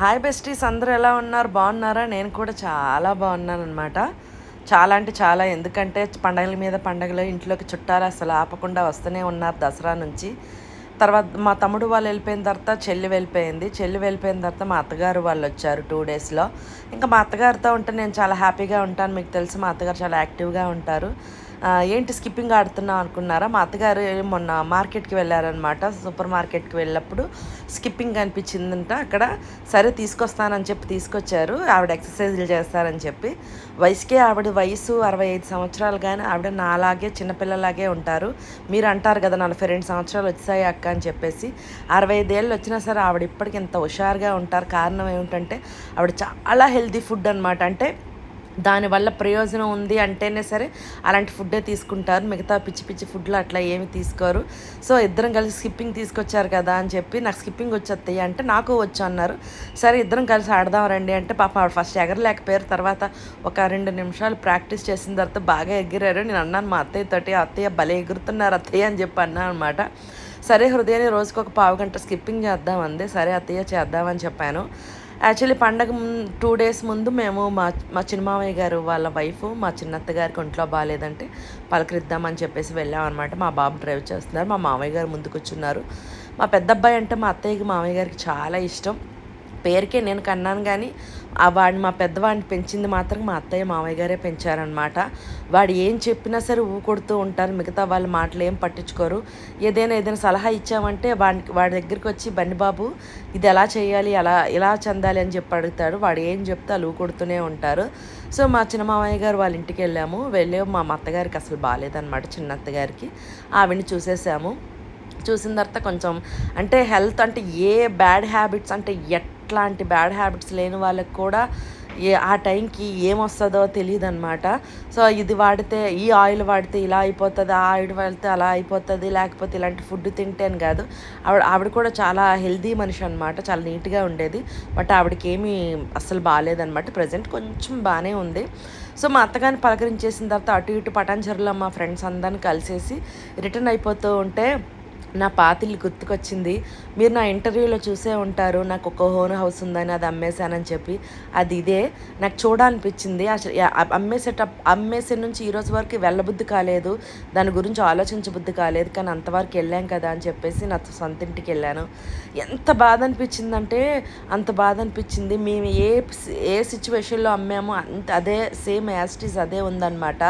Hi besties అందరూ ఎలా ఉన్నారు? బాగున్నారా? నేను కూడా చాలా బాగున్నాను అనమాట చాలా అంటే చాలా. ఎందుకంటే పండగల మీద పండగలు ఇంట్లోకి చుట్టాలు అసలు ఆపకుండా వస్తూనే ఉన్నారు దసరా నుంచి. తర్వాత మా తమ్ముడు వాళ్ళు వెళ్ళిపోయిన తర్వాత చెల్లి వెళ్ళిపోయింది. చెల్లి వెళ్ళిపోయిన తర్వాత మా అత్తగారు వాళ్ళు వచ్చారు టూ డేస్లో ఇంకా మా అత్తగారితో ఉంటే నేను చాలా హ్యాపీగా ఉంటాను. మీకు తెలుసు మా అత్తగారు చాలా యాక్టివ్గా ఉంటారు. ఏంటి స్కిప్పింగ్ ఆడుతున్నాం అనుకున్నారా? మా అత్తగారు మొన్న మార్కెట్కి వెళ్ళారనమాట సూపర్ మార్కెట్కి వెళ్ళినప్పుడు స్కిప్పింగ్ అనిపించిందంట. అక్కడ సరే తీసుకొస్తానని చెప్పి తీసుకొచ్చారు. ఆవిడ ఎక్సర్సైజులు చేస్తారని చెప్పి. వయసుకే ఆవిడ వయసు అరవై ఐదు సంవత్సరాలు కానీ ఆవిడ నాలాగే చిన్నపిల్లలాగే ఉంటారు. మీరు అంటారు కదా నలభై రెండు సంవత్సరాలు వచ్చాయి అక్క అని చెప్పేసి. అరవై ఐదేళ్ళు వచ్చినా సరే ఆవిడ ఇప్పటికి ఇంత హుషారుగా ఉంటారు. కారణం ఏమిటంటే ఆవిడ చాలా హెల్తీ ఫుడ్ అనమాట అంటే దానివల్ల ప్రయోజనం ఉంది అంటేనే సరే అలాంటి ఫుడ్డే తీసుకుంటారు. మిగతా పిచ్చి పిచ్చి ఫుడ్లు అట్లా ఏమి తీసుకోరు. సో ఇద్దరం కలిసి స్కిప్పింగ్ తీసుకొచ్చారు కదా అని చెప్పి నాకు స్కిప్పింగ్ వచ్చేస్తాయి అంటే నాకు వచ్చు అన్నారు. సరే ఇద్దరం కలిసి ఆడదాం రండి అంటే పాప ఆవిడ ఫస్ట్ ఎగరలేకపోయారు. తర్వాత ఒక రెండు నిమిషాలు ప్రాక్టీస్ చేసిన తర్వాత బాగా ఎగిరారు. నేను అన్నాను మా అత్తయ్యతోటి అత్తయ్య భలే ఎగురుతున్నారు అత్తయ్య అని చెప్పి అన్నాను అనమాట. సరే హృదయాన్ని రోజుకు ఒక పావు గంట స్కిప్పింగ్ చేద్దామంది సరే అత్తయ్య చేద్దామని చెప్పాను. యాక్చువల్లీ పండగ టూ డేస్ ముందు మేము మా మా చిన్నమామయ్య గారు వాళ్ళ వైఫ్ మా చిన్నత్త గారికి ఒంట్లో బాగాలేదంటే పలకరిద్దామని చెప్పేసి వెళ్ళామన్నమాట మా బాబు డ్రైవ్ చేస్తున్నారు మా మామయ్య గారు ముందుకు వచ్చున్నారు మా పెద్ద అబ్బాయి అంటే మా అత్తయ్యకి మామయ్య గారికి చాలా ఇష్టం. పేరుకే నేను కన్నాను కానీ ఆ వాడిని మా పెద్దవాడిని పెంచింది మాత్రం మా అత్తయ్య మామయ్య గారే పెంచారనమాట వాడు ఏం చెప్పినా సరే ఊ కొడుతూ ఉంటారు. మిగతా వాళ్ళ మాటలు ఏం పట్టించుకోరు. ఏదైనా ఏదైనా సలహా ఇచ్చామంటే వాడికి వాడి దగ్గరికి వచ్చి బండి బాబు ఇది ఎలా చేయాలి? ఎలా ఎలా చెందాలి? అని చెప్పి అడుగుతాడు. వాడు ఏం చెప్తే వాళ్ళు ఊ కొడుతూనే ఉంటారు. సో మా చిన్న మామయ్య గారు వాళ్ళ ఇంటికి వెళ్ళాము. వెళ్ళే మా అత్తగారికి అసలు బాగాలేదన్నమాట చిన్న అత్తగారికి. ఆవిడని చూసేసాము. చూసిన తర్వాత కొంచెం అంటే హెల్త్ అంటే ఏ బ్యాడ్ హ్యాబిట్స్ అంటే ఎట్ అట్లాంటి బ్యాడ్ హ్యాబిట్స్ లేని వాళ్ళకి కూడా ఏ ఆ టైంకి ఏమొస్తుందో తెలియదు అనమాట సో ఇది వాడితే ఈ ఆయిల్ వాడితే ఇలా అయిపోతుంది ఆ ఆయిల్ వాడితే అలా అయిపోతుంది లేకపోతే ఇలాంటి ఫుడ్ తింటేను కాదు. ఆవిడ ఆవిడ కూడా చాలా హెల్దీ మనిషి అనమాట చాలా నీట్గా ఉండేది. బట్ ఆవిడకి ఏమీ అస్సలు బాగాలేదనమాట ప్రజెంట్ కొంచెం బాగానే ఉంది. సో మా అత్తగారిని పలకరించేసిన తర్వాత అటు ఇటు పటాన్చెరులో మా ఫ్రెండ్స్ అందరిని కలిసేసి రిటర్న్ అయిపోతూ ఉంటే నా పాతిల్లు గుర్తుకొచ్చింది. మీరు నా ఇంటర్వ్యూలో చూసే ఉంటారు. నాకు ఒక హోన్ హౌస్ ఉందని అది అమ్మేశానని చెప్పి. అది ఇదే. నాకు చూడాలనిపించింది. అసలు అమ్మేసేట అమ్మేసే నుంచి ఈరోజు వరకు వెళ్ళబుద్ధి కాలేదు. దాని గురించి ఆలోచించబుద్ధి కాలేదు. కానీ అంతవరకు వెళ్ళాం కదా అని చెప్పేసి నా సొంత ఇంటికి వెళ్ళాను. ఎంత బాధ అనిపించిందంటే అంత బాధ అనిపించింది మేము ఏ ఏ సిచ్యువేషన్లో అమ్మామో అంత అదే సేమ్ యాస్టీస్ అదే ఉందన్నమాట.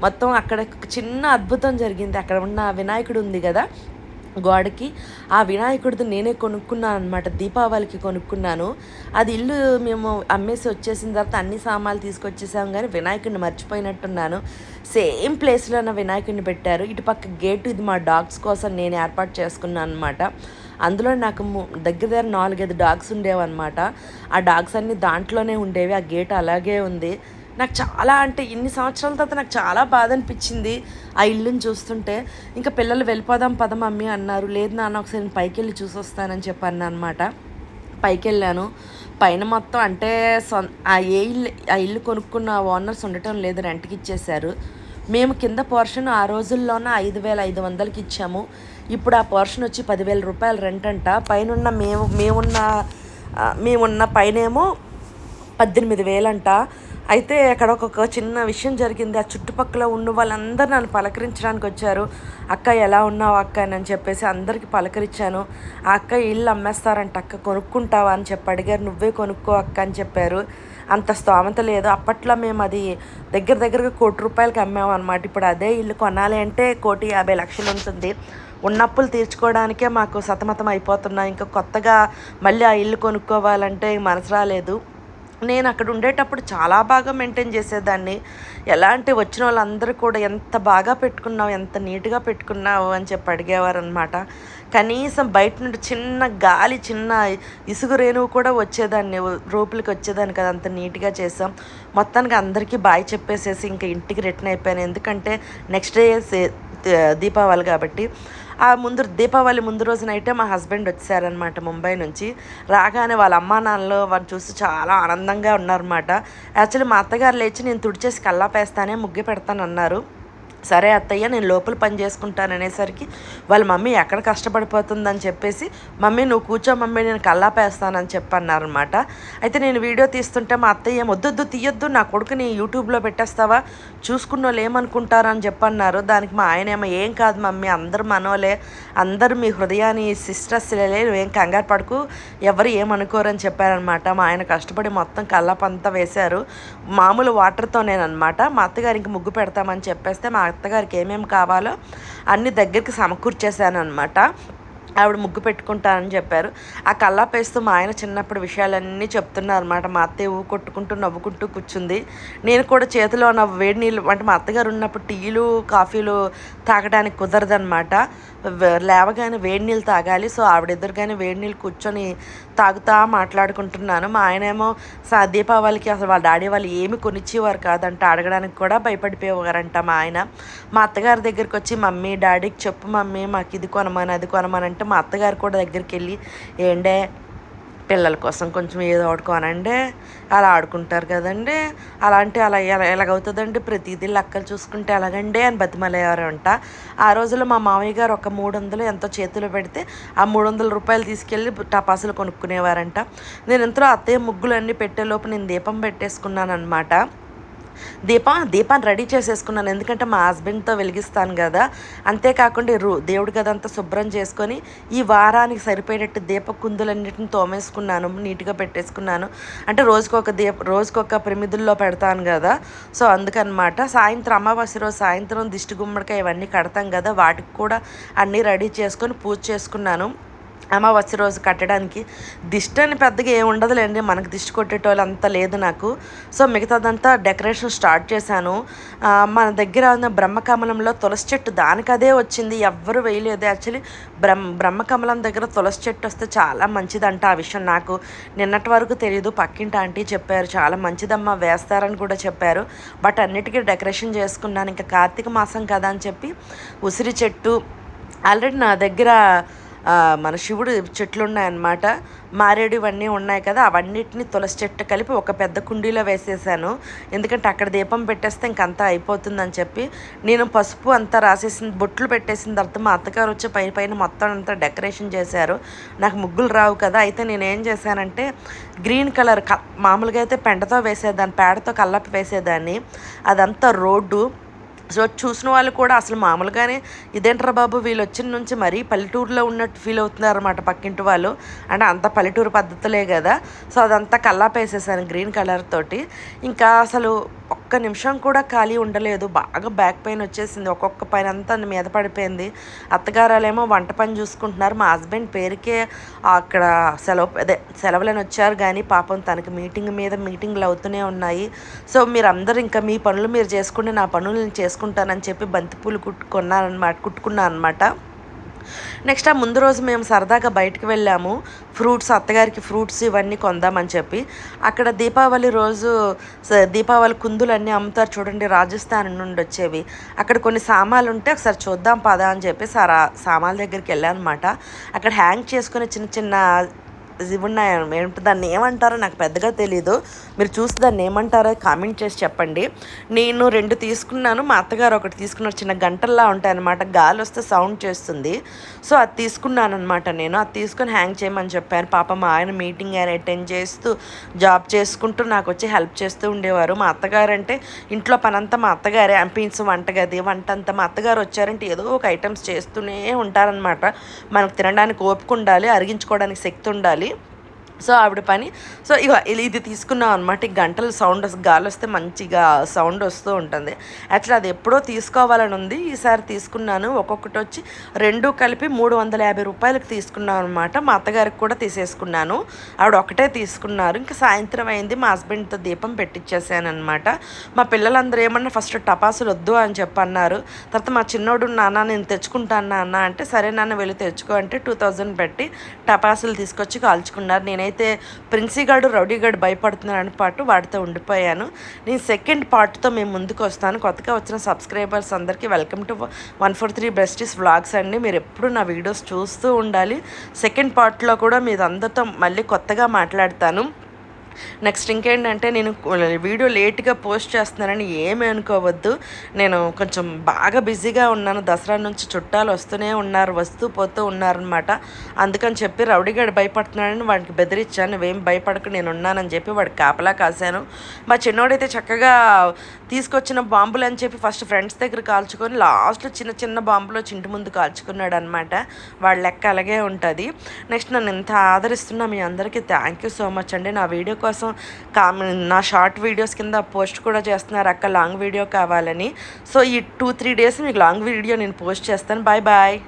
మొత్తం అక్కడ చిన్న అద్భుతం జరిగింది. అక్కడ ఉన్న వినాయకుడు ఉంది కదా గోడకి. ఆ వినాయకుడిది నేనే కొనుక్కున్నాను అనమాట దీపావళికి కొనుక్కున్నాను. అది ఇల్లు మేము అమ్మేసి వచ్చేసిన తర్వాత అన్ని సామాన్లు తీసుకొచ్చేసాం కానీ వినాయకుడిని మర్చిపోయినట్టున్నాను. సేమ్ ప్లేస్లో ఉన్న వినాయకుడిని పెట్టారు. ఇటు పక్క గేటు ఇది మా డాగ్స్ కోసం నేను ఏర్పాటు చేసుకున్నాను అనమాట అందులో నాకు దగ్గర దగ్గర నాలుగైదు డాగ్స్ ఉండేవన్నమాట. ఆ డాగ్స్ అన్నీ దాంట్లోనే ఉండేవి. ఆ గేట్ అలాగే ఉంది. నాకు చాలా అంటే ఇన్ని సంవత్సరాల తర్వాత నాకు చాలా బాధ అనిపించింది ఆ ఇల్లుని చూస్తుంటే. ఇంకా పిల్లలు వెళ్ళిపోదాం పద మమ్మీ అన్నారు. లేదు నాన్న ఒకసారి నేను పైకి వెళ్ళి చూసి వస్తానని చెప్పి అనమాట పైకి వెళ్ళాను. పైన మొత్తం అంటే సొన్ ఆ ఏ ఇల్లు ఆ ఇల్లు కొనుక్కున్న ఓనర్స్ ఉండటం లేదు రెంట్కి ఇచ్చేశారు. మేము కింద పోర్షన్ ఆ రోజుల్లోనే ఐదు వేల ఐదు వందలకి ఇచ్చాము. ఇప్పుడు ఆ పోర్షన్ వచ్చి పదివేల రూపాయలు రెంట్ అంట. పైన మేము మేమున్న మేమున్న పైనేమో పద్దెనిమిది వేలంట. అయితే అక్కడ ఒక చిన్న విషయం జరిగింది. ఆ చుట్టుపక్కల ఉన్న వాళ్ళందరూ నన్ను పలకరించడానికి వచ్చారు. అక్క ఎలా ఉన్నావు అక్క? అని చెప్పేసి అందరికీ పలకరించాను. ఆ అక్క ఇల్లు అమ్మేస్తారంట అక్క కొనుక్కుంటావా? అని చెప్పి అడిగారు. నువ్వే కొనుక్కో అక్క అని చెప్పారు. అంత స్తోమత లేదు. అప్పట్లో మేము అది దగ్గర దగ్గరగా కోటి రూపాయలకి అమ్మాము అనమాట ఇప్పుడు అదే ఇల్లు కొనాలి అంటే కోటి యాభై లక్షలు ఉంటుంది. ఉన్నప్పులు తీర్చుకోవడానికే మాకు సతమతం అయిపోతున్నాం. ఇంకా కొత్తగా మళ్ళీ ఆ ఇల్లు కొనుక్కోవాలంటే మనసు రాలేదు. నేను అక్కడ ఉండేటప్పుడు చాలా బాగా మెయింటైన్ చేసేదాన్ని. ఎలాంటి వచ్చిన వాళ్ళందరూ కూడా ఎంత బాగా పెట్టుకున్నావు ఎంత నీట్గా పెట్టుకున్నావు అని చెప్పి అడిగేవారు అనమాట కనీసం బయట నుండి చిన్న గాలి చిన్న ఇసుగు రేణువు కూడా వచ్చేదాన్ని. రూపులకి వచ్చేదాన్ని కదా అంత నీట్గా చేసాం. మొత్తానికి అందరికీ బాయ్ చెప్పేసేసి ఇంకా ఇంటికి రిటర్న్ అయిపోయాను. ఎందుకంటే నెక్స్ట్ డే దీపావళి కాబట్టి. ఆ ముందు దీపావళి ముందు రోజు నైటే మా హస్బెండ్ వచ్చారనమాట ముంబై నుంచి. రాగానే వాళ్ళ అమ్మా నాన్నలు వాళ్ళు చూసి చాలా ఆనందంగా ఉన్నారన్నమాట. యాక్చువల్లీ మా అత్తగారు లేచి నేను తుడిచేసి కల్లాపేస్తానే ముగ్గు పెడతాను అన్నారు సరే అత్తయ్య నేను లోపల పని చేసుకుంటాను అనేసరికి వాళ్ళ మమ్మీ ఎక్కడ కష్టపడిపోతుందని చెప్పేసి మమ్మీ నువ్వు కూర్చో మమ్మీ నేను కల్లాపేస్తానని చెప్పన్నారనమాట అయితే నేను వీడియో తీస్తుంటే మా అత్తయ్య వద్దొద్దు తీయొద్దు నా కొడుకుని యూట్యూబ్లో పెట్టేస్తావా? చూసుకున్న వాళ్ళు ఏమనుకుంటారని చెప్పన్నారు. దానికి మా ఆయన ఏమో ఏం కాదు మమ్మీ అందరు మనోలే అందరు మీ హృదయాన్ని సిస్టర్స్లే నువ్వేం కంగారు పడుకు ఎవరు ఏమనుకోరని చెప్పారనమాట మా ఆయన కష్టపడి మొత్తం కల్లాపంతా వేశారు. మామూలు వాటర్తోనేనమాట మా అత్తగారికి ముగ్గు పెడతామని చెప్పేస్తే మా అత్తగారికి ఏమేమి కావాలో అన్ని దగ్గరికి సమకూర్చేశాను అనమాట ఆవిడ ముగ్గు పెట్టుకుంటానని చెప్పారు. ఆ కల్లా పేస్తూ మా ఆయన చిన్నప్పుడు విషయాలన్నీ చెప్తున్నారు అనమాట మా అత్తయ్య ఊ కొట్టుకుంటూ నవ్వుకుంటూ కూర్చుంది. నేను కూడా చేతిలో నా వేడి నీళ్ళు అంటే మా అత్తగారు ఉన్నప్పుడు టీలు కాఫీలు తాగడానికి కుదరదనమాట లేవగానే వేడి నీళ్ళు తాగాలి. సో ఆవిడ ఎదురుగానే వేడి నీళ్ళు కూర్చొని తాగుతా మాట్లాడుకుంటున్నాను. మా ఆయన ఏమో వాళ్ళకి దీపావళికి అసలు వాళ్ళ డాడీ వాళ్ళు ఏమి కొనిచ్చేవారు కాదంట. అడగడానికి కూడా భయపడిపోయేవారంట మా ఆయన. మా అత్తగారి దగ్గరికి వచ్చి మమ్మీ డాడీకి చెప్పు మమ్మీ మాకు ఇది కొనమని అది కొనమని అంటే మా అత్తగారు కూడా దగ్గరికి వెళ్ళి ఏండే పిల్లల కోసం కొంచెం ఏదో ఆడుకోనండి అలా ఆడుకుంటారు కదండి. అలాంటి అలా ఎలా ఎలాగవుతుందండి? ప్రతిదీ లెక్కలు చూసుకుంటే ఎలాగండి అని బతిమలేవారంట ఆ రోజుల్లో మా మామయ్య గారు ఒక మూడు వందలు ఎంతో చేతిలో పెడితే ఆ మూడు వందల రూపాయలు తీసుకెళ్ళి టపాసులు కొనుక్కునేవారంట. నేను ఇంతలో అత్తయ్య ముగ్గులు అన్నీ పెట్టేలోపు నేను దీపం పెట్టేసుకున్నాను అనమాట దీప దీపాన్ని రెడీ చేసేసుకున్నాను. ఎందుకంటే మా హస్బెండ్తో వెలిగిస్తాను కదా. అంతేకాకుండా రూ దేవుడి గదంతా శుభ్రం చేసుకొని ఈ వారానికి సరిపోయేటట్టు దీపకుందులన్నింటిని తోమేసుకున్నాను నీట్గా పెట్టేసుకున్నాను. అంటే రోజుకొక దీప రోజుకొక ప్రమిదుల్లో పెడతాను కదా. సో అందుకనమాట సాయంత్రం అమావాస్య రోజు సాయంత్రం దిష్టి గుమ్మడికాయ ఇవన్నీ కడతాం కదా. వాటికి కూడా అన్నీ రెడీ చేసుకొని పూజ చేసుకున్నాను. అమావాస్య రోజు కట్టడానికి దిష్టి అని పెద్దగా ఏమి ఉండదులేండి. మనకు దిష్టి కొట్టేటోళ్ళు అంత లేదు నాకు. సో మిగతాదంతా డెకరేషన్ స్టార్ట్ చేశాను. మన దగ్గర ఉన్న బ్రహ్మకమలంలో తులసి చెట్టు దానికి అదే వచ్చింది. ఎవ్వరు వేయలేదు. యాక్చువల్లీ బ్రహ్మ బ్రహ్మకమలం దగ్గర తులసి చెట్టు వస్తే చాలా మంచిదంట ఆ విషయం నాకు. నిన్నటి వరకు తెలియదు పక్కింటి ఆంటీ చెప్పారు. చాలా మంచిదమ్మా వేస్తారని కూడా చెప్పారు. బట్ అన్నిటికీ డెకరేషన్ చేసుకున్నాను. ఇంకా కార్తీక మాసం కదా అని చెప్పి ఉసిరి చెట్టు. ఆల్రెడీ నా దగ్గర మన శివుడు చెట్లు ఉన్నాయన్నమాట మారేడు ఇవన్నీ ఉన్నాయి కదా అవన్నిటిని తులసి చెట్టు కలిపి ఒక పెద్ద కుండీలో వేసేసాను. ఎందుకంటే అక్కడ దీపం పెట్టేస్తే ఇంకంతా అయిపోతుందని చెప్పి నేను పసుపు అంతా రాసేసిన బొట్లు పెట్టేసిన తర్వాత మా అత్తగారు వచ్చి పై పైన మొత్తం అంతా డెకరేషన్ చేశారు. నాకు ముగ్గులు రావు కదా అయితే నేను ఏం చేశానంటే గ్రీన్ కలర్ మామూలుగా అయితే పెండతో వేసేదాన్ని పేడతో కల్లపి వేసేదాన్ని. అదంతా రోడ్డు సో చూసిన వాళ్ళు కూడా అసలు మామూలుగానే ఇదేంట్రా బాబు వీళ్ళు వచ్చిన నుంచి మరీ పల్లెటూరులో ఉన్నట్టు ఫీల్ అవుతున్నారన్నమాట పక్కింటి వాళ్ళు. అంటే అంత పల్లెటూరు పద్ధతులే కదా. సో అదంతా కల్లాపేసేసాను గ్రీన్ కలర్ తోటి. ఇంకా అసలు ఒక్క నిమిషం కూడా ఖాళీ ఉండలేదు. బాగా బ్యాక్ పెయిన్ వచ్చేసింది. ఒక్కొక్క పైన అంతా మీద పడిపోయింది. అత్తగారాలేమో వంట పని చూసుకుంటున్నారు. మా హస్బెండ్ పేరుకే అక్కడ సెలవు అదే సెలవులను వచ్చారు కానీ పాపం తనకి మీటింగ్ మీద మీటింగ్లు అవుతూనే ఉన్నాయి. సో మీరు ఇంకా మీ పనులు మీరు చేసుకుంటే నా పనులు నేను చేసుకుంటానని చెప్పి బంతిపూలు కుట్టుకున్నారనమాట కుట్టుకున్నాను అనమాట నెక్స్ట్ ఆ ముందు రోజు మేము సరదాగా బయటకు వెళ్ళాము. ఫ్రూట్స్ అత్తగారికి ఫ్రూట్స్ ఇవన్నీ కొందామని చెప్పి. అక్కడ దీపావళి రోజు దీపావళి కుందులు అన్నీ అమ్ముతారు చూడండి రాజస్థాన్ నుండి వచ్చేవి. అక్కడ కొన్ని సామాన్లు ఉంటే ఒకసారి చూద్దాం పదా అని చెప్పి సారా సామాన్ల దగ్గరికి వెళ్ళాను అనమాట అక్కడ హ్యాంగ్ చేసుకునే చిన్న చిన్న ఉన్నాయి ఏంటి దాన్ని ఏమంటారో నాకు పెద్దగా తెలీదు. మీరు చూసి దాన్ని ఏమంటారో కామెంట్ చేసి చెప్పండి. నేను రెండు తీసుకున్నాను. మా అత్తగారు ఒకటి తీసుకున్నారు. చిన్న గంటల్లా ఉంటాయన్నమాట. గాలి వస్తే సౌండ్ చేస్తుంది. సో అది తీసుకున్నాను అనమాట నేను. అది తీసుకొని హ్యాంగ్ చేయమని చెప్పాను. పాప మా ఆయన మీటింగ్ ఆయన అటెండ్ చేస్తూ జాబ్ చేసుకుంటూ నాకు వచ్చి హెల్ప్ చేస్తూ ఉండేవారు. మా అత్తగారు అంటే ఇంట్లో పనంతా మా అత్తగారే. అంపించు వంటగది వంట అంతా మా అత్తగారు వచ్చారంటే ఏదో ఒక ఐటమ్స్ చేస్తూనే ఉంటారనమాట మనకు తినడానికి ఓపిక ఉండాలి అరిగించుకోవడానికి శక్తి ఉండాలి. సో ఆవిడ పని. సో ఇక ఇది తీసుకున్నాం అనమాట ఈ గంటలు సౌండ్ గాలి వస్తే మంచిగా సౌండ్ వస్తూ ఉంటుంది. యాక్చువల్ అది ఎప్పుడో తీసుకోవాలని ఉంది. ఈసారి తీసుకున్నాను. ఒక్కొక్కటి వచ్చి రెండు కలిపి మూడు వందల యాభై రూపాయలకు తీసుకున్నాను అనమాట మా అత్తగారికి కూడా తీసేసుకున్నాను. ఆవిడ ఒకటే తీసుకున్నారు. ఇంకా సాయంత్రం అయింది. మా హస్బెండ్తో దీపం పెట్టించేసాను అనమాట మా పిల్లలందరూ ఏమన్నా ఫస్ట్ టపాసులు వద్దు అని చెప్పన్నారు. తర్వాత మా చిన్నోడు నాన్న నేను తెచ్చుకుంటాను నాన్న అంటే సరే నాన్న వెళ్ళి తెచ్చుకో అంటే టూ థౌజండ్ పెట్టి టపాసులు తీసుకొచ్చి కాల్చుకున్నారు. నేనే నేనైతే ప్రిన్సీగాడు రౌడీగాడు భయపడుతున్నారని పాటు వాడితో ఉండిపోయాను. నేను సెకండ్ పార్ట్తో మేము ముందుకు వస్తాను. కొత్తగా వచ్చిన సబ్స్క్రైబర్స్ అందరికీ welcome to one four three besties vlogs అండి. మీరు ఎప్పుడు నా వీడియోస్ చూస్తూ ఉండాలి. సెకండ్ పార్ట్లో కూడా మీరు అందరితో మళ్ళీ కొత్తగా మాట్లాడతాను. నెక్స్ట్ ఇంకేంటంటే నేను వీడియో లేట్గా పోస్ట్ చేస్తున్నానని ఏమీ అనుకోవద్దు. నేను కొంచెం బాగా బిజీగా ఉన్నాను. దసరా నుంచి చుట్టాలు వస్తూనే ఉన్నారు వస్తూ పోతూ ఉన్నారనమాట అందుకని చెప్పి రౌడీగాడు భయపడుతున్నాడని వాడికి బెదిరించాను నువ్వేం భయపడకు నేను ఉన్నానని చెప్పి వాడికి కాపలా కాశాను. మా చిన్నోడైతే చక్కగా తీసుకొచ్చిన బాంబులు అని చెప్పి ఫస్ట్ ఫ్రెండ్స్ దగ్గర కాల్చుకొని లాస్ట్లో చిన్న చిన్న బాంబులో చింటి ముందు కాల్చుకున్నాడు అనమాట వాళ్ళ లెక్క అలాగే ఉంటుంది. నెక్స్ట్ నన్ను ఇంత ఆదరిస్తున్నా మీ అందరికీ థ్యాంక్ యూ సో మచ్ అండి. నా వీడియో కోసం కామె నా షార్ట్ వీడియోస్ కింద పోస్ట్ కూడా చేస్తున్నారు. అక్క లాంగ్ వీడియో కావాలని. సో ఈ టూ త్రీ డేస్ మీకు లాంగ్ వీడియో నేను పోస్ట్ చేస్తాను. Bye bye.